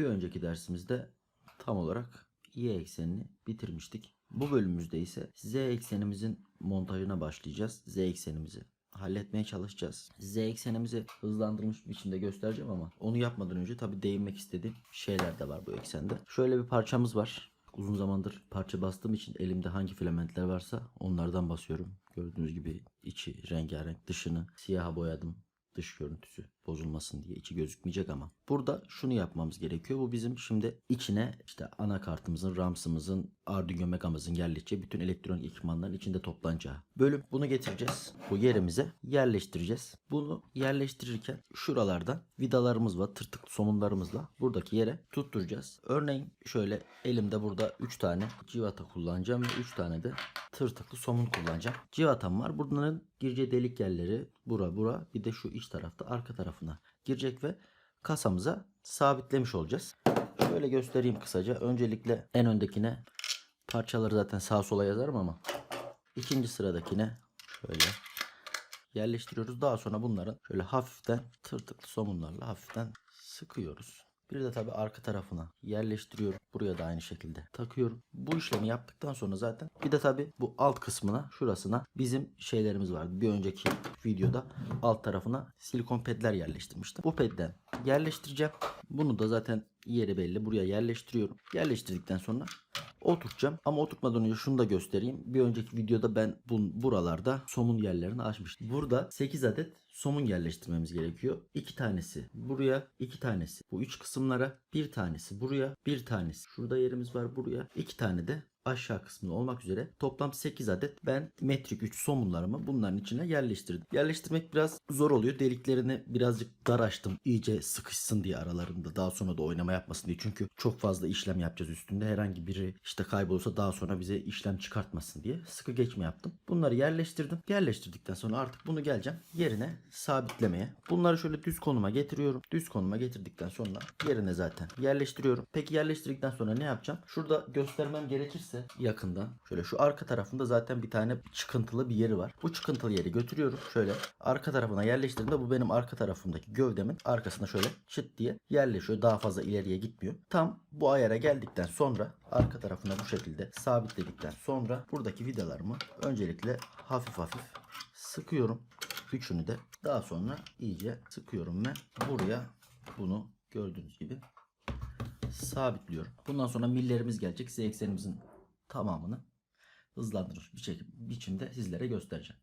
Bir önceki dersimizde tam olarak y eksenini bitirmiştik. Bu bölümümüzde ise z eksenimizin montajına başlayacağız. Z eksenimizi halletmeye çalışacağız. Z eksenimizi hızlandırılmış biçimde göstereceğim ama onu yapmadan önce tabi değinmek istediğim şeyler de var bu eksende. Şöyle bir parçamız var. Uzun zamandır parça bastığım için elimde hangi filamentler varsa onlardan basıyorum. Gördüğünüz gibi içi rengarenk, dışını siyaha boyadım. Dış görüntüsü bozulmasın diye içi gözükmeyecek ama. Burada şunu yapmamız gerekiyor. Bu bizim şimdi içine işte anakartımızın, RAM'sımızın, Arduino Mega'mızın yerleşeceği bütün elektronik ekipmanların içinde toplanacağı bölüm. Bunu getireceğiz. Bu yerimize yerleştireceğiz. Bunu yerleştirirken şuralardan vidalarımız var. Tırtıklı somunlarımızla buradaki yere tutturacağız. Örneğin şöyle elimde burada 3 tane civata kullanacağım ve 3 tane de tırtıklı somun kullanacağım. Civatam var. Bunların gireceği delik yerleri bura bura bir de şu iç tarafta arka tarafına girecek ve kasamıza sabitlemiş olacağız. Şöyle göstereyim kısaca. Öncelikle en öndekine parçaları zaten sağa sola yazarım ama ikinci sıradakine şöyle yerleştiriyoruz. Daha sonra bunların şöyle hafiften tırtıklı somunlarla hafiften sıkıyoruz. Bir de tabii arka tarafına yerleştiriyorum. Buraya da aynı şekilde takıyorum. Bu işlemi yaptıktan sonra zaten bir de tabii bu alt kısmına şurasına bizim şeylerimiz vardı. Bir önceki videoda alt tarafına silikon pedler yerleştirmiştim. Bu pedden yerleştireceğim. Bunu da zaten yeri belli. Buraya yerleştiriyorum. Yerleştirdikten sonra oturtacağım. Ama oturtmadan önce şunu da göstereyim. Bir önceki videoda ben bu, buralarda somun yerlerini açmıştım. Burada 8 adet somun yerleştirmemiz gerekiyor. 2 tanesi buraya, 2 tanesi bu üç kısımlara, bir tanesi buraya, bir tanesi şurada yerimiz var buraya, 2 tane de aşağı kısmında olmak üzere toplam 8 adet ben metrik 3 somunlarımı bunların içine yerleştirdim. Yerleştirmek biraz zor oluyor. Deliklerini birazcık dar açtım. iyice sıkışsın diye aralarında daha sonra da oynama yapmasın diye. Çünkü çok fazla işlem yapacağız üstünde. Herhangi biri işte kaybolursa daha sonra bize işlem çıkartmasın diye sıkı geçme yaptım. Bunları yerleştirdim. Yerleştirdikten sonra artık bunu geleceğim yerine sabitlemeye. Bunları şöyle düz konuma getiriyorum. Düz konuma getirdikten sonra yerine zaten yerleştiriyorum. Peki yerleştirdikten sonra ne yapacağım? Şurada göstermem gerekirse yakından şöyle şu arka tarafında zaten bir tane çıkıntılı bir yeri var. Bu çıkıntılı yeri götürüyorum. Şöyle arka tarafına yerleştirdiğimde bu benim arka tarafımdaki gövdemin arkasına şöyle çıt diye yerleşiyor. Daha fazla ileriye gitmiyor. Tam bu ayara geldikten sonra arka tarafına bu şekilde sabitledikten sonra buradaki vidalarımı öncelikle hafif hafif sıkıyorum. Üçünü de daha sonra iyice sıkıyorum ve buraya bunu gördüğünüz gibi sabitliyorum. Bundan sonra millerimiz gelecek. Z eksenimizin tamamını hızlandırılmış bir şekilde biçimde sizlere göstereceğim.